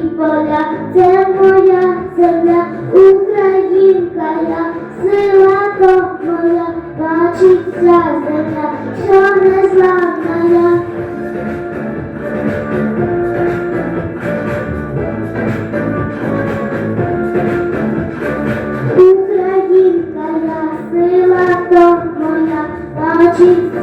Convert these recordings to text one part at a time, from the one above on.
поля, це моя земля, Українка я, сила то моя, бачить ця земля, що незламна я. Українка я, сила то моя, бачить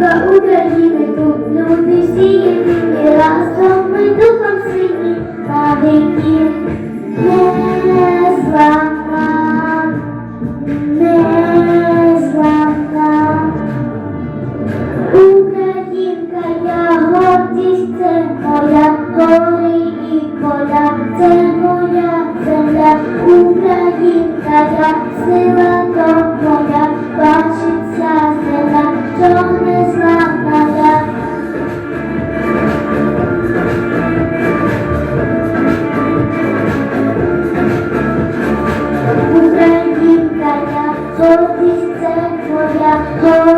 Я України, тут люди всі єдині, разом ми духом сині, на віки. Золотий це моя голова.